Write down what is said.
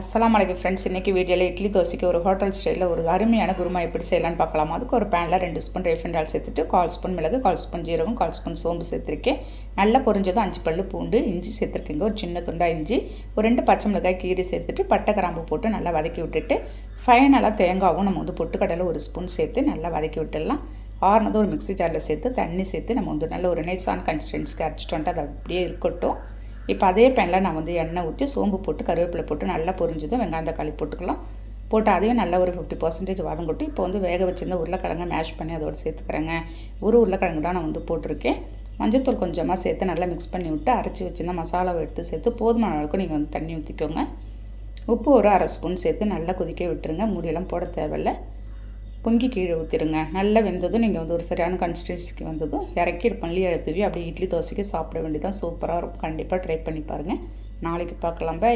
அஸ்லாம் அலைக்கும் ஃப்ரெண்ட்ஸ் இன்றைக்கி வீடியோவில் இட்லி தோசைக்கு ஒரு ஹோட்டல் ஸ்டைலில் ஒரு அருமையான குருமா எப்படி செய்யலாம்னு பார்க்கலாம். அதுக்கு ஒரு பேனில் ரெண்டு ஸ்பூன் ரேஃபன் ஆயில் சேர்த்துட்டு கால் ஸ்பூன் மிளகு கால் ஸ்பூன் ஜீரகம் கால் ஸ்பூன் சோம்பு சேர்த்துருக்கேன். நல்லா பொரிஞ்சதும் அஞ்சு பல்லு பூண்டு இஞ்சி சேர்த்துருக்கீங்க. ஒரு சின்ன துண்டா இஞ்சி ஒரு ரெண்டு பச்சை மிளகாய் கீரி சேர்த்துட்டு பட்டை கிராம்பு போட்டு நல்லா வதக்கி விட்டுட்டு ஃபைனலாக தேங்காவும் நம்ம வந்து பொட்டுக்கடலை ஒரு ஸ்பூன் சேர்த்து நல்லா வதக்கி விட்டுடலாம். ஆறுனதும் ஒரு மிக்ஸி ஜாரில் சேர்த்து தண்ணி சேர்த்து நம்ம வந்து நல்ல ஒரு நைஸான கன்சிஸ்டன்ஸ்க்கு அரைச்சிட்டு வந்துட்டு அது அப்படியே இருக்கட்டும். இப்போ அதே பேனில் நான் வந்து எண்ணெய் ஊற்றி சோம்பு போட்டு கருவேப்பிலை போட்டு நல்லா பொரிஞ்சதும் வெங்காயம் தக்காளி போட்டுக்கலாம். போட்டு அதையும் நல்லா ஒரு ஃபிஃப்டி பர்சன்டேஜ் வதங்கட்டும் இப்போ வந்து வேக வச்சிருந்த உருளைக்கிழங்கை மேஷ் பண்ணி அதோடு சேர்த்துக்கிறேங்க. ஒரு உருளைக்கிழங்கு தான் நான் வந்து போட்டிருக்கேன். மஞ்சத்தூள் கொஞ்சமாக சேர்த்து நல்லா மிக்ஸ் பண்ணி விட்டு அரைச்சி வச்சிருந்த மசாலாவை எடுத்து சேர்த்து போதுமான அளவுக்கு நீங்கள் வந்து தண்ணி ஊற்றிக்கோங்க உப்பு ஒரு அரை ஸ்பூன் சேர்த்து நல்லா கொதிக்க விட்டுருங்க. மூடியெல்லாம் போட தேவையில்லை. பொங்கி கீழே ஊற்றிடுங்க நல்லா வெந்ததும் நீங்கள் வந்து ஒரு சரியான கன்சிஸ்டன்சிக்கு வந்ததும் இறக்கி பள்ளி எடுத்துவி அப்படியே இட்லி தோசைக்கு சாப்பிட வேண்டியதான் சூப்பராக இருக்கும். கண்டிப்பாக ட்ரை பண்ணி பாருங்கள் நாளைக்கு பார்க்கலாம். பை